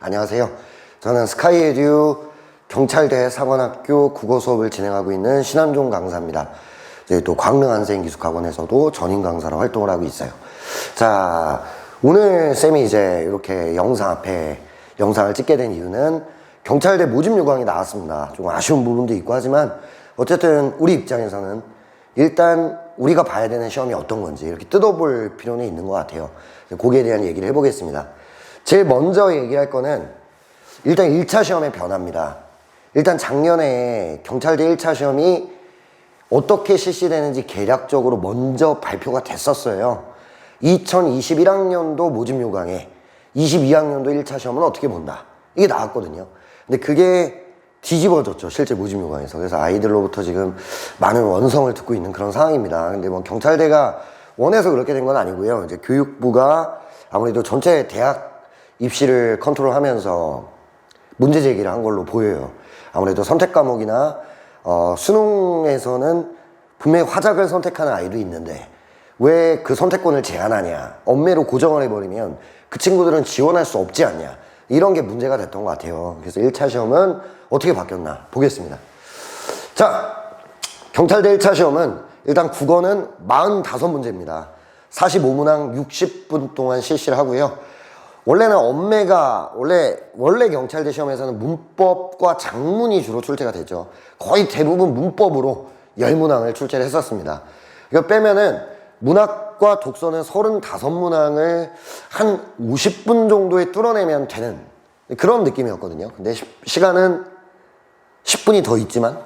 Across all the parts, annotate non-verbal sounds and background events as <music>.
안녕하세요. 저는 스카이에듀 경찰대 사관학교 국어 수업을 진행하고 있는 신한종 강사입니다. 저희 또 광릉 안생기숙학원에서도 전임 강사로 활동을 하고 있어요. 자, 오늘 쌤이 이제 이렇게 영상 앞에 영상을 찍게 된 이유는 경찰대 모집 요강이 나왔습니다. 좀 아쉬운 부분도 있고 하지만 어쨌든 우리 입장에서는 일단 우리가 봐야 되는 시험이 어떤 건지 이렇게 뜯어볼 필요는 있는 것 같아요. 거기에 대한 얘기를 해보겠습니다. 제일 먼저 얘기할 거는 일단 1차 시험의 변화입니다. 일단 작년에 경찰대 1차 시험이 어떻게 실시되는지 계략적으로 먼저 발표가 됐었어요. 2021학년도 모집 요강에 22학년도 1차 시험은 어떻게 본다. 이게 나왔거든요. 근데 그게 뒤집어졌죠. 실제 모집 요강에서. 그래서 아이들로부터 지금 많은 원성을 듣고 있는 그런 상황입니다. 근데 뭐 경찰대가 원해서 그렇게 된 건 아니고요. 이제 교육부가 아무래도 전체 대학 입시를 컨트롤하면서 문제 제기를 한 걸로 보여요. 아무래도 선택 과목이나 어, 수능에서는 분명히 화작을 선택하는 아이도 있는데 왜 그 선택권을 제한하냐 엄매로 고정을 해버리면 그 친구들은 지원할 수 없지 않냐 이런 게 문제가 됐던 것 같아요. 그래서 1차 시험은 어떻게 바뀌었나 보겠습니다. 자 경찰대 1차 시험은 일단 국어는 45문제입니다. 45문항 60분 동안 실시를 하고요 원래는 엄매가 원래 원래 경찰대 시험에서는 문법과 장문이 주로 출제가 됐죠. 거의 대부분 문법으로 열문항을 출제를 했었습니다. 이거 빼면은 문학과 독서는 35문항을 한 50분 정도에 뚫어내면 되는 그런 느낌이었거든요. 근데 시, 시간은 10분이 더 있지만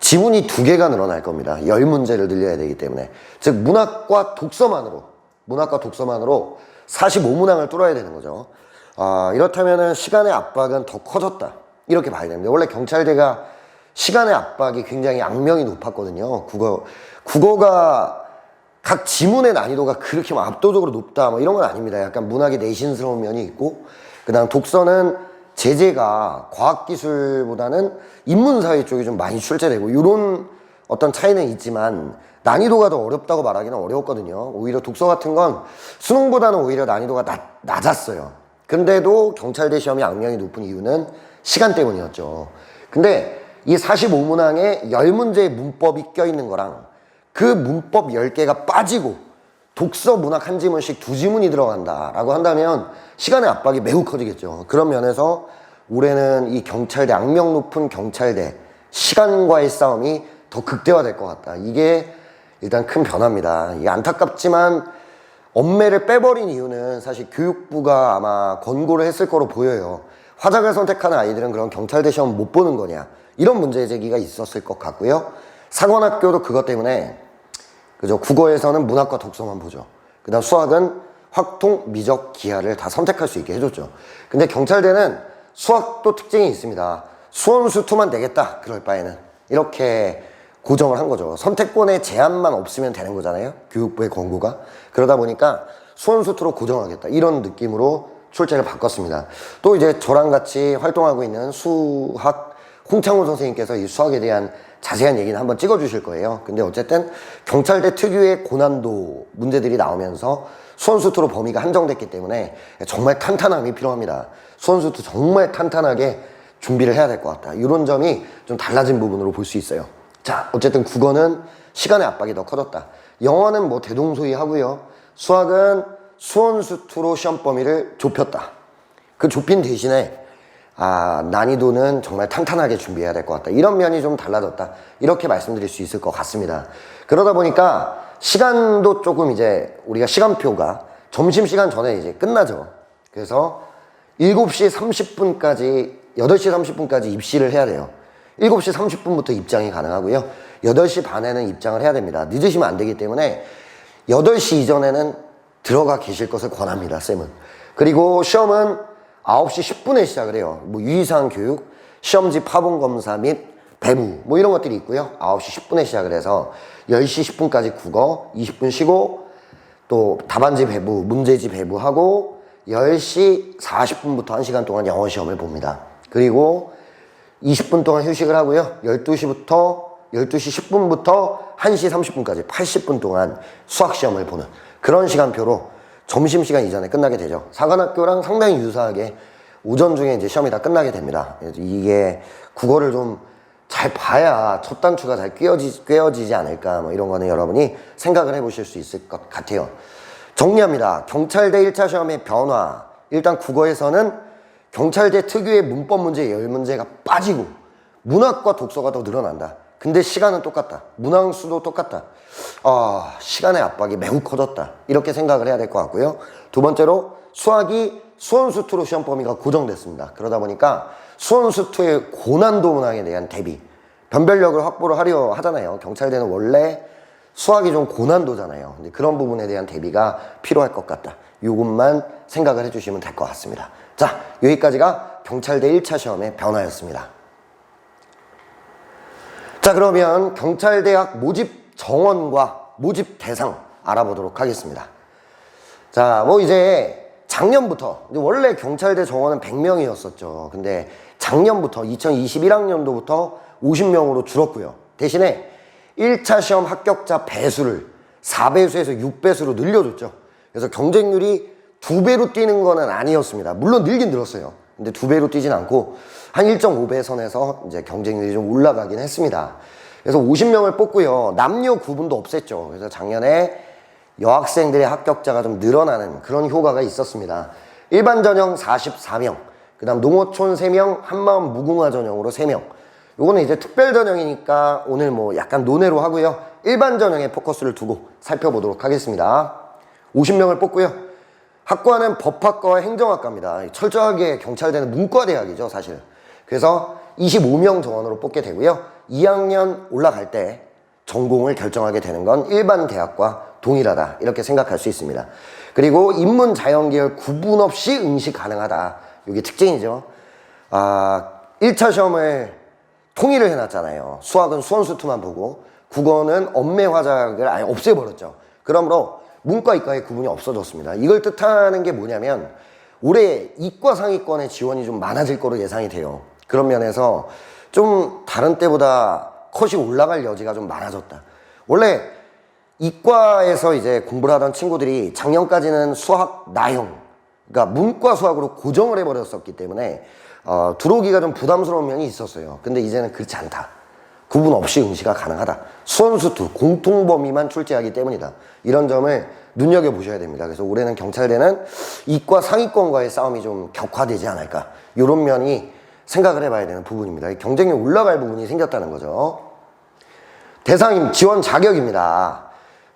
지문이 두 개가 늘어날 겁니다. 10문제를 늘려야 되기 때문에. 즉 문학과 독서만으로 문학과 독서만으로 45문항을 뚫어야 되는 거죠. 아, 이렇다면 시간의 압박은 더 커졌다. 이렇게 봐야 됩니다. 원래 경찰대가 시간의 압박이 굉장히 악명이 높았거든요. 국어, 국어가 각 지문의 난이도가 그렇게 막 압도적으로 높다. 뭐 이런 건 아닙니다. 약간 문학의 내신스러운 면이 있고, 그 다음 독서는 제재가 과학기술보다는 인문사회 쪽이 좀 많이 출제되고, 이런 어떤 차이는 있지만, 난이도가 더 어렵다고 말하기는 어려웠거든요. 오히려 독서 같은 건 수능보다는 오히려 난이도가 낮, 낮았어요. 근데도 경찰대 시험이 악명이 높은 이유는 시간 때문이었죠. 근데 이 45문항에 10문제의 문법이 껴있는 거랑 그 문법 10개가 빠지고 독서 문학 한 지문씩 두 지문이 들어간다라고 한다면 시간의 압박이 매우 커지겠죠. 그런 면에서 올해는 이 경찰대, 악명 높은 경찰대, 시간과의 싸움이 더 극대화될 것 같다. 이게 일단 큰 변화입니다. 이게 안타깝지만 엄매를 빼버린 이유는 사실 교육부가 아마 권고를 했을 거로 보여요. 화작을 선택하는 아이들은 그런 경찰대 시험 못 보는 거냐. 이런 문제 제기가 있었을 것 같고요. 상원학교도 그것 때문에 그죠. 국어에서는 문학과 독서만 보죠. 그 다음 수학은 확통, 미적, 기하를 다 선택할 수 있게 해줬죠. 근데 경찰대는 수학도 특징이 있습니다. 수원수투만 내겠다. 그럴 바에는. 이렇게 고정을 한 거죠. 선택권의 제한만 없으면 되는 거잖아요. 교육부의 권고가. 그러다 보니까 수원수투로 고정하겠다. 이런 느낌으로 출제를 바꿨습니다. 또 이제 저랑 같이 활동하고 있는 수학 홍창훈 선생님께서 이 수학에 대한 자세한 얘기는 한번 찍어 주실 거예요. 근데 어쨌든 경찰대 특유의 고난도 문제들이 나오면서 수원수투로 범위가 한정됐기 때문에 정말 탄탄함이 필요합니다. 수원수투 정말 탄탄하게 준비를 해야 될 것 같다. 이런 점이 좀 달라진 부분으로 볼 수 있어요. 자, 어쨌든 국어는 시간의 압박이 더 커졌다. 영어는 뭐 대동소이 하고요. 수학은 수원수투로 시험 범위를 좁혔다. 그 좁힌 대신에 아, 난이도는 정말 탄탄하게 준비해야 될 것 같다. 이런 면이 좀 달라졌다. 이렇게 말씀드릴 수 있을 것 같습니다. 그러다 보니까 시간도 조금 이제 우리가 시간표가 점심시간 전에 이제 끝나죠. 그래서 7시 30분까지, 8시 30분까지 입시를 해야 돼요. 7시 30분부터 입장이 가능하고요. 8시 반에는 입장을 해야 됩니다. 늦으시면 안 되기 때문에 8시 이전에는 들어가 계실 것을 권합니다, 쌤은. 그리고 시험은 9시 10분에 시작을 해요. 뭐 유의사항 교육, 시험지 파본 검사 및 배부 뭐 이런 것들이 있고요. 9시 10분에 시작을 해서 10시 10분까지 국어, 20분 쉬고 또 답안지 배부, 문제지 배부하고 10시 40분부터 1시간 동안 영어 시험을 봅니다. 그리고 20분 동안 휴식을 하고요. 12시부터 12시 10분부터 1시 30분까지 80분 동안 수학 시험을 보는 그런 시간표로 점심시간 이전에 끝나게 되죠. 사관학교랑 상당히 유사하게 오전 중에 이제 시험이 다 끝나게 됩니다. 이게 국어를 좀 잘 봐야 첫 단추가 잘 꿰어지, 꿰어지지 않을까 뭐 이런 거는 여러분이 생각을 해보실 수 있을 것 같아요. 정리합니다. 경찰대 1차 시험의 변화. 일단 국어에서는 경찰대 특유의 문법 문제, 열 문제가 빠지고 문학과 독서가 더 늘어난다. 근데 시간은 똑같다. 문항수도 똑같다. 아, 시간의 압박이 매우 커졌다. 이렇게 생각을 해야 될 것 같고요. 두 번째로 수학이 수원수투로 시험 범위가 고정됐습니다. 그러다 보니까 수원수투의 고난도 문항에 대한 대비, 변별력을 확보를 하려 하잖아요. 경찰대는 원래 수학이 좀 고난도잖아요. 그런 부분에 대한 대비가 필요할 것 같다. 이것만 생각을 해주시면 될 것 같습니다. 자, 여기까지가 경찰대 1차 시험의 변화였습니다. 자, 그러면 경찰대학 모집 정원과 모집 대상 알아보도록 하겠습니다. 자, 뭐 이제 작년부터, 원래 경찰대 정원은 100명이었었죠. 근데 작년부터, 2021학년도부터 50명으로 줄었고요. 대신에 1차 시험 합격자 배수를 4배수에서 6배수로 늘려줬죠. 그래서 경쟁률이 두 배로 뛰는 거는 아니었습니다. 물론 늘긴 늘었어요. 근데 두 배로 뛰진 않고 한 1.5배 선에서 이제 경쟁률이 좀 올라가긴 했습니다. 그래서 50명을 뽑고요. 남녀 구분도 없앴죠. 그래서 작년에 여학생들의 합격자가 좀 늘어나는 그런 효과가 있었습니다. 일반 전형 44명, 그 다음 농어촌 3명, 한마음 무궁화 전형으로 3명. 요거는 이제 특별 전형이니까 오늘 뭐 약간 논외로 하고요. 일반 전형에 포커스를 두고 살펴보도록 하겠습니다. 50명을 뽑고요. 학과는 법학과와 행정학과입니다. 철저하게 경찰대는 문과대학이죠, 사실. 그래서 25명 정원으로 뽑게 되고요. 2학년 올라갈 때 전공을 결정하게 되는 건 일반 대학과 동일하다. 이렇게 생각할 수 있습니다. 그리고 인문 자연계열 구분 없이 응시 가능하다. 이게 특징이죠. 아, 1차 시험을 통일을 해놨잖아요. 수학은 수원수투만 보고 국어는 엄매 화작을 아예 없애버렸죠. 그러므로 문과 이과의 구분이 없어졌습니다. 이걸 뜻하는 게 뭐냐면 올해 이과 상위권의 지원이 좀 많아질 거로 예상이 돼요. 그런 면에서 좀 다른 때보다 컷이 올라갈 여지가 좀 많아졌다. 원래 이과에서 이제 공부를 하던 친구들이 작년까지는 수학 나형, 그러니까 문과 수학으로 고정을 해버렸었기 때문에 어, 들어오기가 좀 부담스러운 면이 있었어요. 근데 이제는 그렇지 않다. 구분 없이 응시가 가능하다. 수원수투 공통 범위만 출제하기 때문이다. 이런 점을 눈여겨 보셔야 됩니다. 그래서 올해는 경찰대는 이과 상위권과의 싸움이 좀 격화되지 않을까. 이런 면이 생각을 해봐야 되는 부분입니다. 경쟁이 올라갈 부분이 생겼다는 거죠. 대상 지원 자격입니다.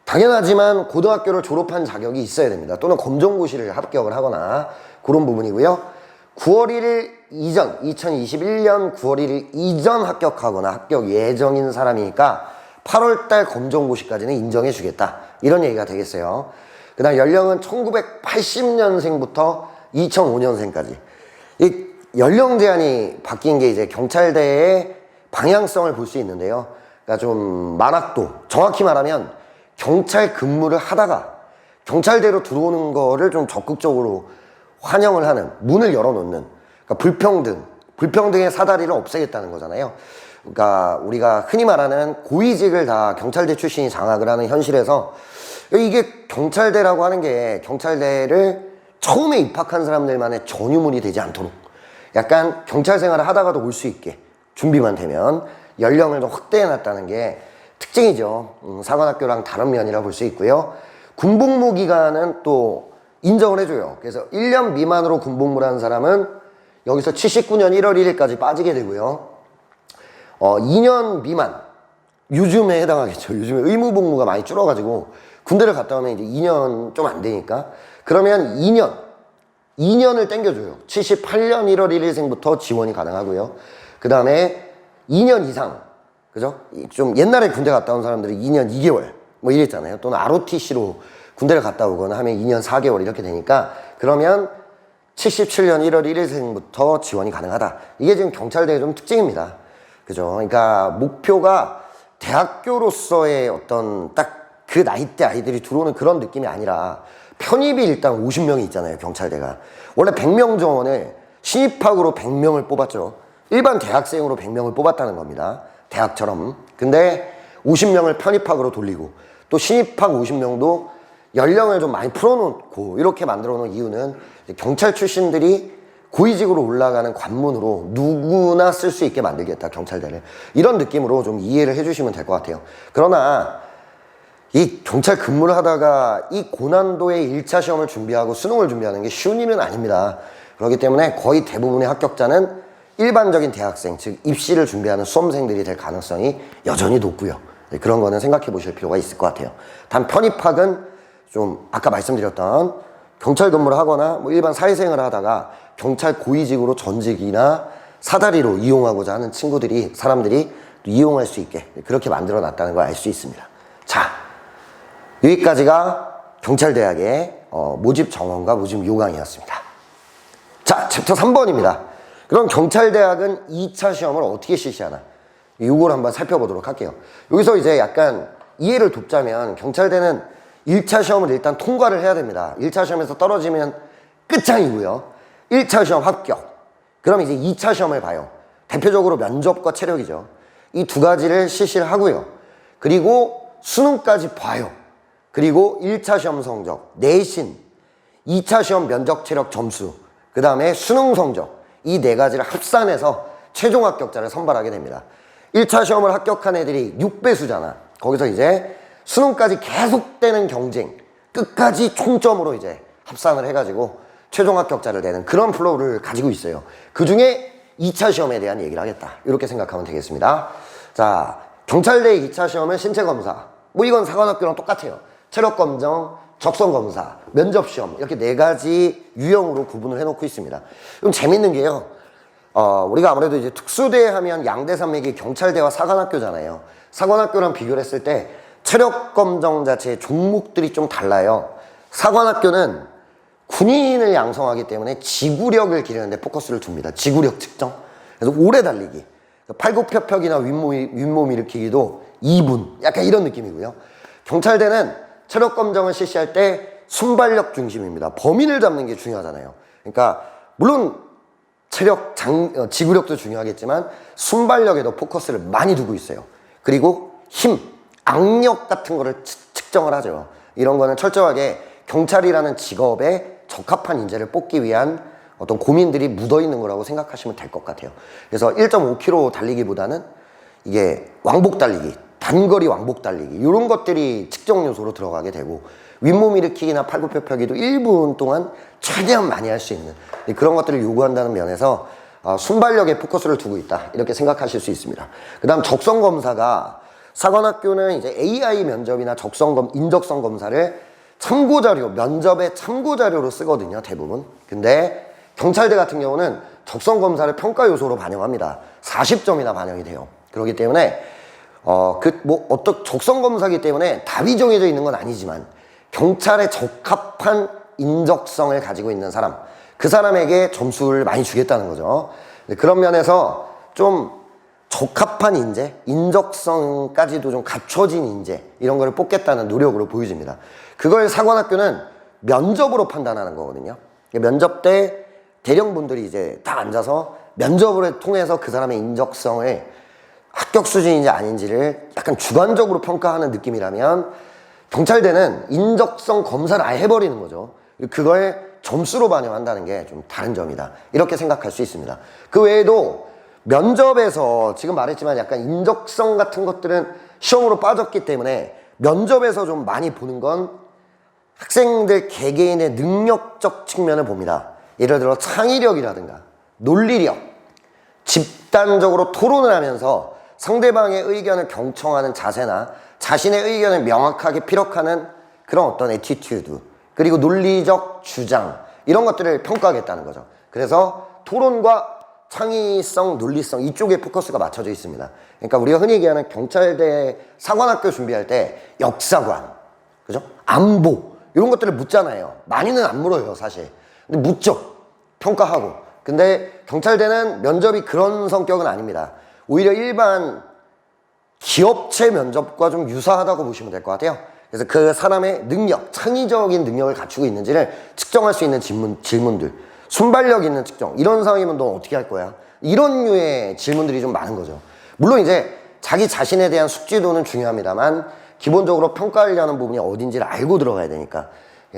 당연하지만 고등학교를 졸업한 자격이 있어야 됩니다. 또는 검정고시를 합격을 하거나 그런 부분이고요. 9월 1일 이전, 2021년 9월 1일 이전 합격하거나 합격 예정인 사람이니까 8월달 검정고시까지는 인정해 주겠다. 이런 얘기가 되겠어요. 그 다음 연령은 1980년생부터 2005년생까지. 이 연령 제한이 바뀐 게 이제 경찰대의 방향성을 볼 수 있는데요. 그러니까 좀 만학도, 정확히 말하면 경찰 근무를 하다가 경찰대로 들어오는 거를 좀 적극적으로 환영을 하는 문을 열어놓는 그러니까 불평등 불평등의 사다리를 없애겠다는 거잖아요. 그러니까 우리가 흔히 말하는 고위직을 다 경찰대 출신이 장악을 하는 현실에서 이게 경찰대라고 하는 게 경찰대를 처음에 입학한 사람들만의 전유물이 되지 않도록 약간 경찰 생활을 하다가도 올 수 있게 준비만 되면 연령을 좀 확대해 놨다는 게 특징이죠. 음, 사관학교랑 다른 면이라 볼 수 있고요. 군복무 기간은 또 인정을 해줘요. 그래서 1년 미만으로 군복무를 하는 사람은 여기서 79년 1월 1일까지 빠지게 되고요. 어, 2년 미만, 요즘에 해당하겠죠. 요즘에 의무복무가 많이 줄어가지고 군대를 갔다 오면 이제 2년 좀 안 되니까. 그러면 2년, 2년을 땡겨줘요. 78년 1월 1일생부터 지원이 가능하고요. 그 다음에 2년 이상, 그죠? 좀 옛날에 군대 갔다 온 사람들이 2년 2개월, 뭐 이랬잖아요. 또는 ROTC로 군대를 갔다 오거나 하면 2년 4개월 이렇게 되니까 그러면 77년 1월 1일생부터 지원이 가능하다. 이게 지금 경찰대의 좀 특징입니다. 그죠? 그러니까 목표가 대학교로서의 어떤 딱 그 나이 대 아이들이 들어오는 그런 느낌이 아니라 편입이 일단 50명이 있잖아요, 경찰대가. 원래 100명 정원을 신입학으로 100명을 뽑았죠. 일반 대학생으로 100명을 뽑았다는 겁니다. 대학처럼. 근데 50명을 편입학으로 돌리고 또 신입학 50명도 연령을 좀 많이 풀어놓고 이렇게 만들어 놓은 이유는 경찰 출신들이 고위직으로 올라가는 관문으로 누구나 쓸 수 있게 만들겠다 경찰대를 이런 느낌으로 좀 이해를 해주시면 될 것 같아요. 그러나 이 경찰 근무를 하다가 이 고난도의 1차 시험을 준비하고 수능을 준비하는 게 쉬운 일은 아닙니다. 그렇기 때문에 거의 대부분의 합격자는 일반적인 대학생 즉 입시를 준비하는 수험생들이 될 가능성이 여전히 높고요. 네, 그런 거는 생각해 보실 필요가 있을 것 같아요. 단 편입학은 좀 아까 말씀드렸던 경찰 근무를 하거나 뭐 일반 사회생활을 하다가 경찰 고위직으로 전직이나 사다리로 이용하고자 하는 친구들이 사람들이 또 이용할 수 있게 그렇게 만들어 놨다는 걸 알 수 있습니다. 자 여기까지가 경찰대학의 어, 모집 정원과 모집 요강이었습니다. 자 챕터 3번입니다. 그럼 경찰대학은 2차 시험을 어떻게 실시하나? 요걸 한번 살펴보도록 할게요. 여기서 이제 약간 이해를 돕자면 경찰대는 1차 시험을 일단 통과를 해야 됩니다. 1차 시험에서 떨어지면 끝장이고요. 1차 시험 합격. 그럼 이제 2차 시험을 봐요. 대표적으로 면접과 체력이죠. 이 두 가지를 실시를 하고요. 그리고 수능까지 봐요. 그리고 1차 시험 성적, 내신, 2차 시험 면접 체력 점수, 그 다음에 수능 성적, 이 네 가지를 합산해서 최종 합격자를 선발하게 됩니다. 1차 시험을 합격한 애들이 6배수잖아. 거기서 이제 수능까지 계속되는 경쟁, 끝까지 총점으로 이제 합산을 해가지고 최종 합격자를 내는 그런 플로우를 가지고 있어요. 그 중에 2차 시험에 대한 얘기를 하겠다. 이렇게 생각하면 되겠습니다. 자, 경찰대 2차 시험은 신체 검사. 뭐 이건 사관학교랑 똑같아요. 체력 검정, 적성 검사, 면접 시험. 이렇게 네 가지 유형으로 구분을 해놓고 있습니다. 좀 재밌는 게요. 어, 우리가 아무래도 이제 특수대 하면 양대 산맥이 경찰대와 사관학교잖아요. 사관학교랑 비교를 했을 때 체력 검정 자체의 종목들이 좀 달라요. 사관학교는 군인을 양성하기 때문에 지구력을 기르는데 포커스를 둡니다. 지구력 측정. 그래서 오래 달리기. 팔굽혀펴기나 윗몸, 윗몸 일으키기도 2분. 약간 이런 느낌이고요. 경찰대는 체력 검정을 실시할 때 순발력 중심입니다. 범인을 잡는 게 중요하잖아요. 그러니까, 물론 체력, 장, 어, 지구력도 중요하겠지만 순발력에도 포커스를 많이 두고 있어요. 그리고 힘, 악력 같은 거를 측- 측정을 하죠. 이런 거는 철저하게 경찰이라는 직업에 적합한 인재를 뽑기 위한 어떤 고민들이 묻어 있는 거라고 생각하시면 될 것 같아요. 그래서 1.5km 달리기보다는 이게 왕복 달리기, 단거리 왕복 달리기 이런 것들이 측정 요소로 들어가게 되고 윗몸 일으키기나 팔굽혀펴기도 1분 동안 최대한 많이 할 수 있는 그런 것들을 요구한다는 면에서 어, 순발력에 포커스를 두고 있다 이렇게 생각하실 수 있습니다. 그 다음 적성 검사가 사관학교는 이제 AI 면접이나 적성 검 인적성 검사를 참고 자료 면접의 참고 자료로 쓰거든요 대부분. 근데 경찰대 같은 경우는 적성 검사를 평가 요소로 반영합니다. 40점이나 반영이 돼요. 그렇기 때문에 어, 그, 뭐, 어떤 적성 검사기 때문에 답이 정해져 있는 건 아니지만, 경찰에 적합한 인적성을 가지고 있는 사람, 그 사람에게 점수를 많이 주겠다는 거죠. 네, 그런 면에서 좀 적합한 인재, 인적성까지도 좀 갖춰진 인재, 이런 거를 뽑겠다는 노력으로 보여집니다. 그걸 사관학교는 면접으로 판단하는 거거든요. 면접 때 대령분들이 이제 다 앉아서 면접을 통해서 그 사람의 인적성을 합격 수준인지 아닌지를 약간 주관적으로 평가하는 느낌이라면 경찰대는 인적성 검사를 아예 해버리는 거죠. 그걸 점수로 반영한다는 게 좀 다른 점이다. 이렇게 생각할 수 있습니다. 그 외에도 면접에서 지금 말했지만 약간 인적성 같은 것들은 시험으로 빠졌기 때문에 면접에서 좀 많이 보는 건 학생들 개개인의 능력적 측면을 봅니다. 예를 들어 창의력이라든가 논리력, 집단적으로 토론을 하면서 상대방의 의견을 경청하는 자세나 자신의 의견을 명확하게 피력하는 그런 어떤 에티튜드 그리고 논리적 주장 이런 것들을 평가하겠다는 거죠. 그래서 토론과 창의성, 논리성 이쪽에 포커스가 맞춰져 있습니다. 그러니까 우리가 흔히 얘기하는 경찰대 사관학교 준비할 때 역사관, 그죠? 안보 이런 것들을 묻잖아요. 많이는 안 물어요, 사실. 근데 묻죠. 평가하고. 근데 경찰대는 면접이 그런 성격은 아닙니다. 오히려 일반 기업체 면접과 좀 유사하다고 보시면 될 것 같아요. 그래서 그 사람의 능력, 창의적인 능력을 갖추고 있는지를 측정할 수 있는 질문, 질문들. 순발력 있는 측정. 이런 상황이면 너 어떻게 할 거야? 이런 류의 질문들이 좀 많은 거죠. 물론 이제 자기 자신에 대한 숙지도는 중요합니다만 기본적으로 평가하려는 부분이 어딘지를 알고 들어가야 되니까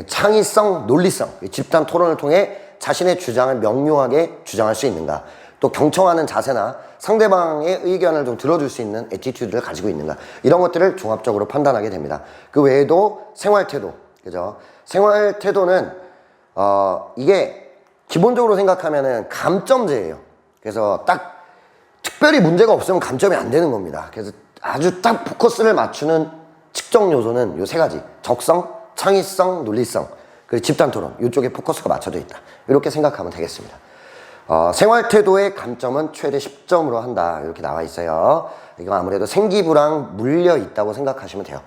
창의성, 논리성, 집단 토론을 통해 자신의 주장을 명료하게 주장할 수 있는가 또 경청하는 자세나 상대방의 의견을 좀 들어줄 수 있는 에티튜드를 가지고 있는가 이런 것들을 종합적으로 판단하게 됩니다. 그 외에도 생활 태도 그죠? 생활 태도는 어 이게 기본적으로 생각하면은 감점제예요. 그래서 딱 특별히 문제가 없으면 감점이 안 되는 겁니다. 그래서 아주 딱 포커스를 맞추는 측정 요소는 요 세 가지. 적성, 창의성, 논리성, 그리고 집단 토론. 이쪽에 포커스가 맞춰져 있다. 이렇게 생각하면 되겠습니다. 어, 생활 태도의 감점은 최대 10점으로 한다. 이렇게 나와 있어요. 이거 아무래도 생기부랑 물려 있다고 생각하시면 돼요.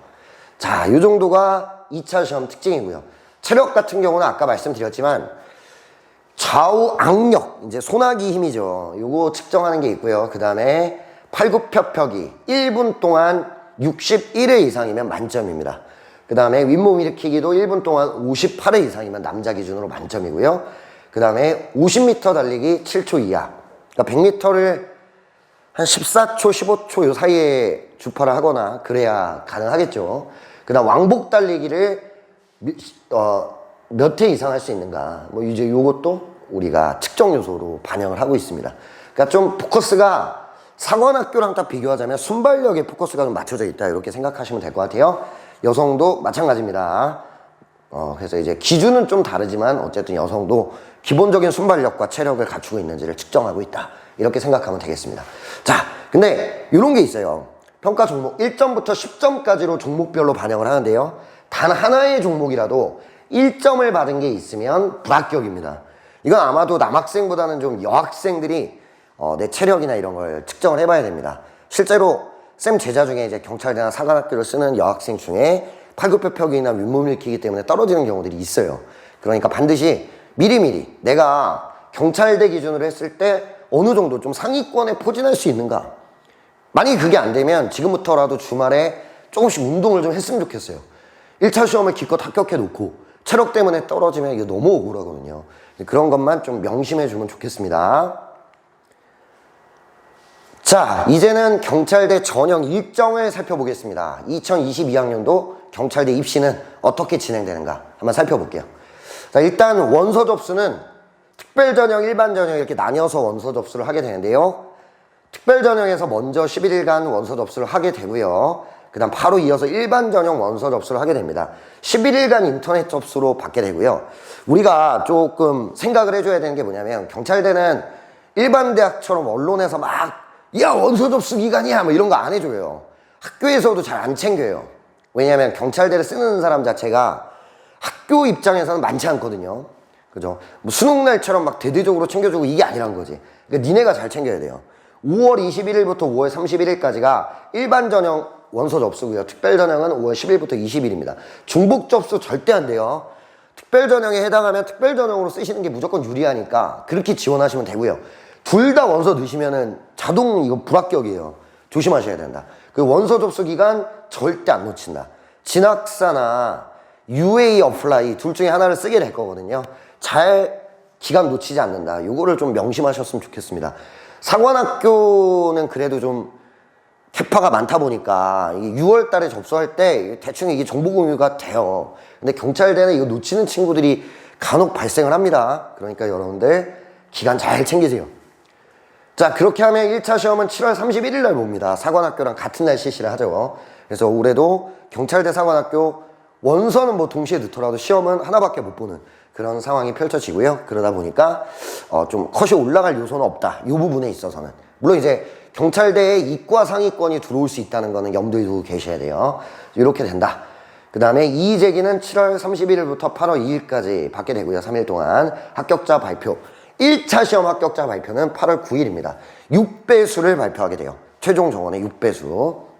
자, 이 정도가 2차 시험 특징이고요. 체력 같은 경우는 아까 말씀드렸지만 좌우 악력, 이제 소나기 힘이죠. 요거 측정하는 게 있고요. 그 다음에 팔굽혀펴기 1분 동안 61회 이상이면 만점입니다. 그 다음에 윗몸 일으키기도 1분 동안 58회 이상이면 남자 기준으로 만점이고요. 그 다음에 50m 달리기 7초 이하. 그러니까 100m를 한 14초, 15초 요 사이에 주파를 하거나 그래야 가능하겠죠. 그 다음 왕복 달리기를 몇, 어, 몇 회 이상 할 수 있는가. 뭐 이제 요것도 우리가 측정 요소로 반영을 하고 있습니다. 그러니까 좀 포커스가 상원학교랑 딱 비교하자면 순발력에 포커스가 좀 맞춰져 있다. 이렇게 생각하시면 될 것 같아요. 여성도 마찬가지입니다. 어, 그래서 이제 기준은 좀 다르지만 어쨌든 여성도 기본적인 순발력과 체력을 갖추고 있는지를 측정하고 있다. 이렇게 생각하면 되겠습니다. 자, 근데 이런 게 있어요. 평가 종목 1점부터 10점까지로 종목별로 반영을 하는데요. 단 하나의 종목이라도 1점을 받은 게 있으면 불합격입니다. 이건 아마도 남학생보다는 좀 여학생들이 어, 내 체력이나 이런 걸 측정을 해봐야 됩니다. 실제로 쌤 제자 중에 이제 경찰대나 사관학교를 쓰는 여학생 중에 팔굽혀펴기나 윗몸 일으키기 때문에 떨어지는 경우들이 있어요. 그러니까 반드시 미리미리 내가 경찰대 기준으로 했을 때 어느 정도 좀 상위권에 포진할 수 있는가. 만약에 그게 안 되면 지금부터라도 주말에 조금씩 운동을 좀 했으면 좋겠어요. 1차 시험을 기껏 합격해 놓고 체력 때문에 떨어지면 이게 너무 억울하거든요. 그런 것만 좀 명심해 주면 좋겠습니다. 자, 이제는 경찰대 전형 일정을 살펴보겠습니다. 2022학년도 경찰대 입시는 어떻게 진행되는가 한번 살펴볼게요. 자, 일단 원서 접수는 특별 전형, 일반 전형 이렇게 나뉘어서 원서 접수를 하게 되는데요. 특별 전형에서 먼저 11일간 원서 접수를 하게 되고요. 그 다음 바로 이어서 일반 전형 원서 접수를 하게 됩니다. 11일간 인터넷 접수로 받게 되고요. 우리가 조금 생각을 해줘야 되는 게 뭐냐면 경찰대는 일반 대학처럼 언론에서 막 야 원서 접수 기간이야 뭐 이런 거 안 해줘요. 학교에서도 잘 안 챙겨요. 왜냐하면 경찰대를 쓰는 사람 자체가 학교 입장에서는 많지 않거든요. 그죠? 뭐 수능 날처럼 막 대대적으로 챙겨주고 이게 아니란 거지. 그러니까 니네가 잘 챙겨야 돼요. 5월 21일부터 5월 31일까지가 일반 전형 원서 접수고요. 특별 전형은 5월 10일부터 20일입니다. 중복 접수 절대 안 돼요. 특별 전형에 해당하면 특별 전형으로 쓰시는 게 무조건 유리하니까 그렇게 지원하시면 되고요. 둘 다 원서 넣으시면은 자동 이거 불합격이에요. 조심하셔야 된다. 그 원서 접수 기간 절대 안 놓친다. 진학사나 UA 어플라이 둘 중에 하나를 쓰게 될 거거든요. 잘 기간 놓치지 않는다. 요거를 좀 명심하셨으면 좋겠습니다. 상관학교는 그래도 좀 캐파가 많다 보니까 이게 6월 달에 접수할 때 대충 이게 정보 공유가 돼요. 근데 경찰대는 이거 놓치는 친구들이 간혹 발생을 합니다. 그러니까 여러분들 기간 잘 챙기세요. 자, 그렇게 하면 1차 시험은 7월 31일 날 봅니다. 사관학교랑 같은 날 실시를 하죠. 그래서 올해도 경찰대 사관학교 원서는 뭐 동시에 넣더라도 시험은 하나밖에 못 보는 그런 상황이 펼쳐지고요. 그러다 보니까 어, 좀 컷이 올라갈 요소는 없다. 이 부분에 있어서는. 물론 이제 경찰대에 이과 상위권이 들어올 수 있다는 거는 염두에 두고 계셔야 돼요. 이렇게 된다. 그 다음에 이의제기는 7월 31일부터 8월 2일까지 받게 되고요. 3일 동안 합격자 발표. 1차 시험 합격자 발표는 8월 9일입니다. 6배수를 발표하게 돼요. 최종 정원의 6배수.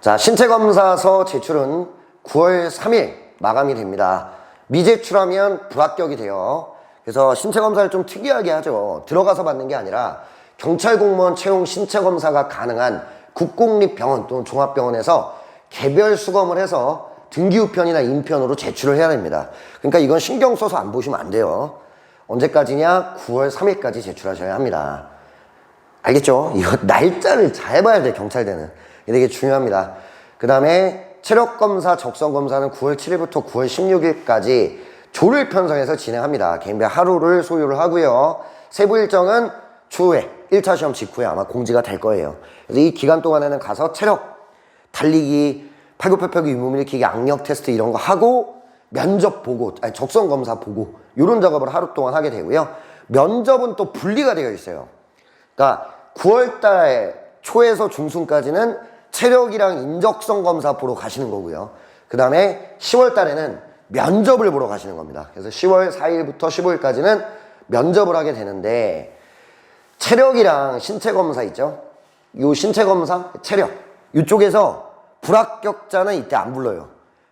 자, 신체검사서 제출은 9월 3일 마감이 됩니다. 미제출하면 불합격이 돼요. 그래서 신체검사를 좀 특이하게 하죠. 들어가서 받는 게 아니라 경찰 공무원 채용 신체 검사가 가능한 국공립병원 또는 종합병원에서 개별 수검을 해서 등기우편이나 인편으로 제출을 해야 됩니다. 그러니까 이건 신경 써서 안 보시면 안 돼요. 언제까지냐? 9월 3일까지 제출하셔야 합니다. 알겠죠? 이거 <laughs> 날짜를 잘 봐야 돼, 경찰대는. 이게 중요합니다. 그 다음에 체력검사, 적성검사는 9월 7일부터 9월 16일까지 조를 편성해서 진행합니다. 개인별 하루를 소요를 하고요. 세부 일정은 추후에 1차 시험 직후에 아마 공지가 될 거예요. 그래서 이 기간 동안에는 가서 체력, 달리기, 팔굽혀펴기, 유무밀키기, 악력 테스트 이런 거 하고 면접 보고, 아니 적성 검사 보고 이런 작업을 하루 동안 하게 되고요. 면접은 또 분리가 되어 있어요. 그러니까 9월 달 초에서 중순까지는 체력이랑 인적성 검사 보러 가시는 거고요. 그 다음에 10월 달에는 면접을 보러 가시는 겁니다. 그래서 10월 4일부터 15일까지는 면접을 하게 되는데 체력이랑 신체 검사 있죠? 요 신체 검사, 체력 이쪽에서 불합격자는 이때 안 불러요.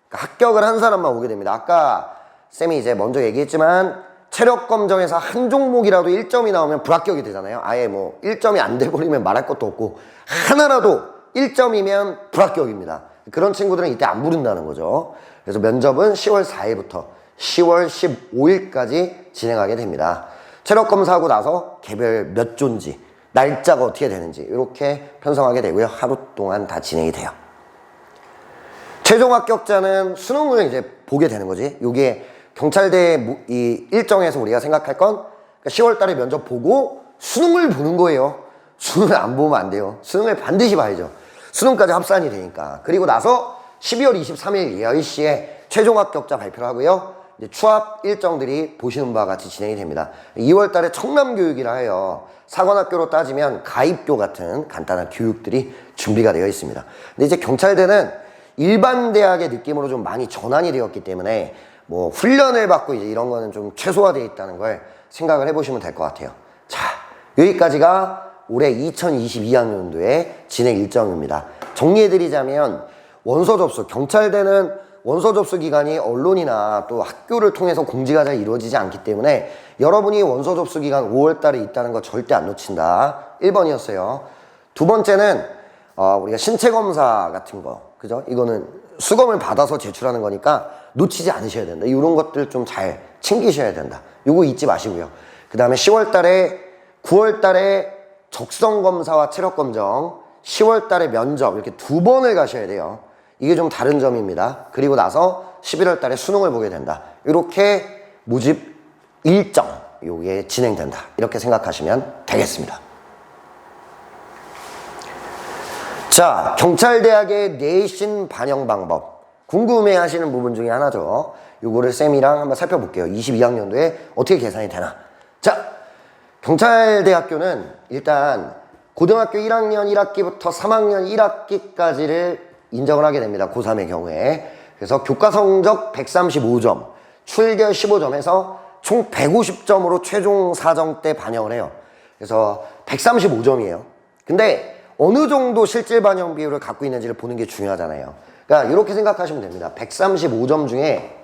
그러니까 합격을 한 사람만 오게 됩니다. 아까 쌤이 이제 먼저 얘기했지만 체력 검정에서 한 종목이라도 1점이 나오면 불합격이 되잖아요. 아예 뭐 1점이 안 돼버리면 말할 것도 없고 하나라도 1점이면 불합격입니다. 그런 친구들은 이때 안 부른다는 거죠. 그래서 면접은 10월 4일부터 10월 15일까지 진행하게 됩니다. 체력 검사하고 나서 개별 몇 존지, 날짜가 어떻게 되는지 이렇게 편성하게 되고요. 하루 동안 다 진행이 돼요. 최종 합격자는 수능을 이제 보게 되는 거지. 이게 경찰대 무- 이 일정에서 우리가 생각할 건 10월 달에 면접 보고 수능을 보는 거예요. 수능을 안 보면 안 돼요. 수능을 반드시 봐야죠. 수능까지 합산이 되니까. 그리고 나서 12월 23일 10시에 최종 합격자 발표를 하고요. 이제 추합 일정들이 보시는 바와 같이 진행이 됩니다. 2월 달에 청남교육이라 해요. 사관학교로 따지면 가입교 같은 간단한 교육들이 준비가 되어 있습니다. 근데 이제 경찰대는 일반 대학의 느낌으로 좀 많이 전환이 되었기 때문에 뭐 훈련을 받고 이제 이런 거는 좀 최소화되어 있다는 걸 생각을 해보시면 될 것 같아요. 자, 여기까지가 올해 2022학년도의 진행 일정입니다. 정리해드리자면 원서 접수, 경찰대는 원서 접수 기간이 언론이나 또 학교를 통해서 공지가 잘 이루어지지 않기 때문에 여러분이 원서 접수 기간 5월 달에 있다는 거 절대 안 놓친다. 1번이었어요. 두 번째는 어, 우리가 신체 검사 같은 거, 그죠? 이거는 수검을 받아서 제출하는 거니까 놓치지 않으셔야 된다. 이런 것들 좀 잘 챙기셔야 된다. 요거 잊지 마시고요. 그 다음에 10월 달에, 9월 달에 적성 검사와 체력 검정, 10월 달에 면접 이렇게 두 번을 가셔야 돼요. 이게 좀 다른 점입니다. 그리고 나서 11월 달에 수능을 보게 된다. 이렇게 모집 일정 요게 진행된다. 이렇게 생각하시면 되겠습니다. 자, 경찰대학의 내신 반영 방법. 궁금해 하시는 부분 중에 하나죠. 요거를 쌤이랑 한번 살펴볼게요. 22학년도에 어떻게 계산이 되나. 자, 경찰대학교는 일단 고등학교 1학년 1학기부터 3학년 1학기까지를 인정을 하게 됩니다. 고3의 경우에. 그래서 교과 성적 135점, 출결 15점에서 총 150점으로 최종 사정 때 반영을 해요. 그래서 135점이에요. 근데 어느 정도 실질 반영 비율을 갖고 있는지를 보는 게 중요하잖아요. 그러니까 이렇게 생각하시면 됩니다. 135점 중에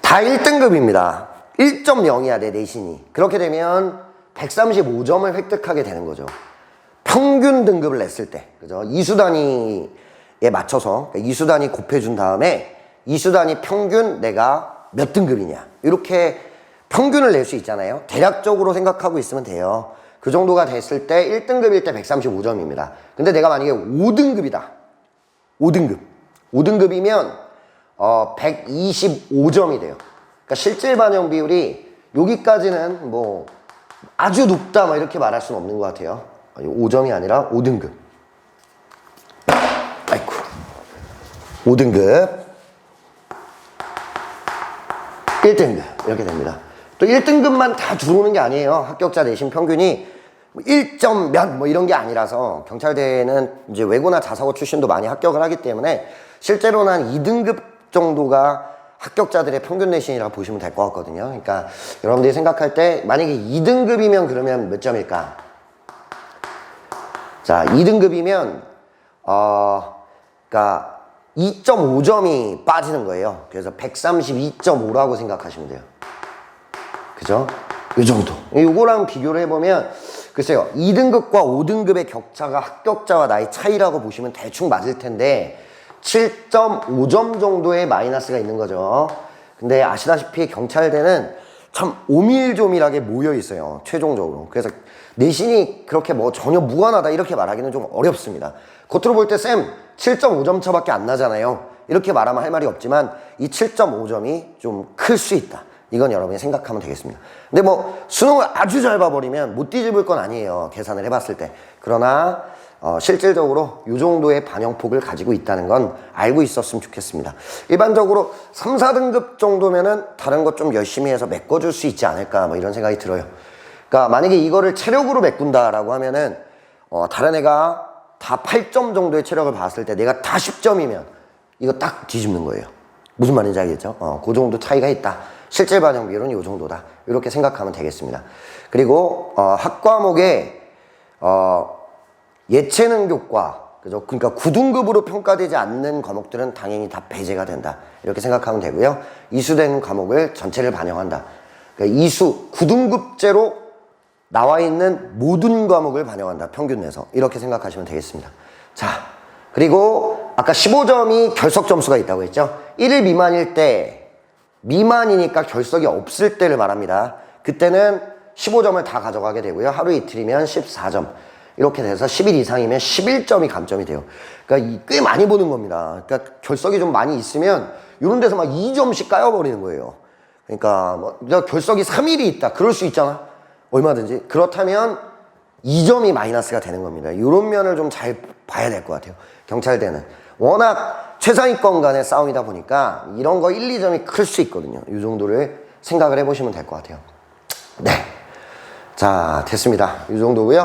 다 1등급입니다. 1.0이야, 내 내신이. 그렇게 되면 135점을 획득하게 되는 거죠. 평균 등급을 냈을 때, 그죠? 이수단위에 맞춰서, 그러니까 이수단위 곱해준 다음에 이수단위 평균 내가 몇 등급이냐. 이렇게 평균을 낼 수 있잖아요. 대략적으로 생각하고 있으면 돼요. 그 정도가 됐을 때 1등급일 때 135점입니다. 근데 내가 만약에 5등급이다. 5등급. 5등급이면 어, 125점이 돼요. 그러니까 실질 반영 비율이 여기까지는 뭐 아주 높다 막 이렇게 말할 수는 없는 것 같아요. 5점이 아니라 5등급. 아이쿠. 5등급. 1등급. 이렇게 됩니다. 또 1등급만 다 들어오는 게 아니에요. 합격자 내신 평균이 1점 몇 뭐 이런 게 아니라서 경찰대는 이제 외고나 자사고 출신도 많이 합격을 하기 때문에 실제로는 한 2등급 정도가 합격자들의 평균 내신이라고 보시면 될 것 같거든요. 그러니까 여러분들이 생각할 때 만약에 2등급이면 그러면 몇 점일까? 자, 2등급이면 어 그러니까 2.5점이 빠지는 거예요. 그래서 132.5라고 생각하시면 돼요. 그죠? 이 정도. 요거랑 비교를 해보면, 글쎄요, 2등급과 5등급의 격차가 합격자와 나의 차이라고 보시면 대충 맞을 텐데, 7.5점 정도의 마이너스가 있는 거죠. 근데 아시다시피 경찰대는 참 오밀조밀하게 모여 있어요. 최종적으로. 그래서 내신이 그렇게 뭐 전혀 무관하다 이렇게 말하기는 좀 어렵습니다. 겉으로 볼 때 쌤 7.5점 차밖에 안 나잖아요. 이렇게 말하면 할 말이 없지만 이 7.5점이 좀 클 수 있다. 이건 여러분이 생각하면 되겠습니다. 근데 뭐 수능을 아주 잘 봐버리면 못 뒤집을 건 아니에요. 계산을 해봤을 때. 그러나 어, 실질적으로 이 정도의 반영폭을 가지고 있다는 건 알고 있었으면 좋겠습니다. 일반적으로 3, 4등급 정도면은 다른 것 좀 열심히 해서 메꿔줄 수 있지 않을까 뭐 이런 생각이 들어요. 그러니까 만약에 이거를 체력으로 메꾼다라고 하면은 어, 다른 애가 다 8점 정도의 체력을 봤을 때 내가 다 10점이면 이거 딱 뒤집는 거예요. 무슨 말인지 알겠죠? 어, 그 정도 차이가 있다. 실질 반영 비율은 이 정도다. 이렇게 생각하면 되겠습니다. 그리고 어, 학과목에 어, 예체능 교과 그죠? 그러니까 9등급으로 평가되지 않는 과목들은 당연히 다 배제가 된다. 이렇게 생각하면 되고요. 이수된 과목을 전체를 반영한다. 그러니까 이수 9등급제로 나와 있는 모든 과목을 반영한다. 평균 내서. 이렇게 생각하시면 되겠습니다. 자, 그리고 아까 15점이 결석 점수가 있다고 했죠? 1일 미만일 때 미만이니까 결석이 없을 때를 말합니다. 그때는 15점을 다 가져가게 되고요. 하루 이틀이면 14점. 이렇게 돼서 10일 이상이면 11점이 감점이 돼요. 그러니까 이- 꽤 많이 보는 겁니다. 그러니까 결석이 좀 많이 있으면 이런 데서 막 2점씩 까여버리는 거예요. 그러니까 뭐 결석이 3일이 있다. 그럴 수 있잖아. 얼마든지. 그렇다면 2점이 마이너스가 되는 겁니다. 이런 면을 좀 잘 봐야 될 것 같아요. 경찰대는. 워낙 최상위권 간의 싸움이다 보니까 이런 거 1, 2점이 클 수 있거든요. 이 정도를 생각을 해보시면 될 것 같아요. 네. 자, 됐습니다. 이 정도고요.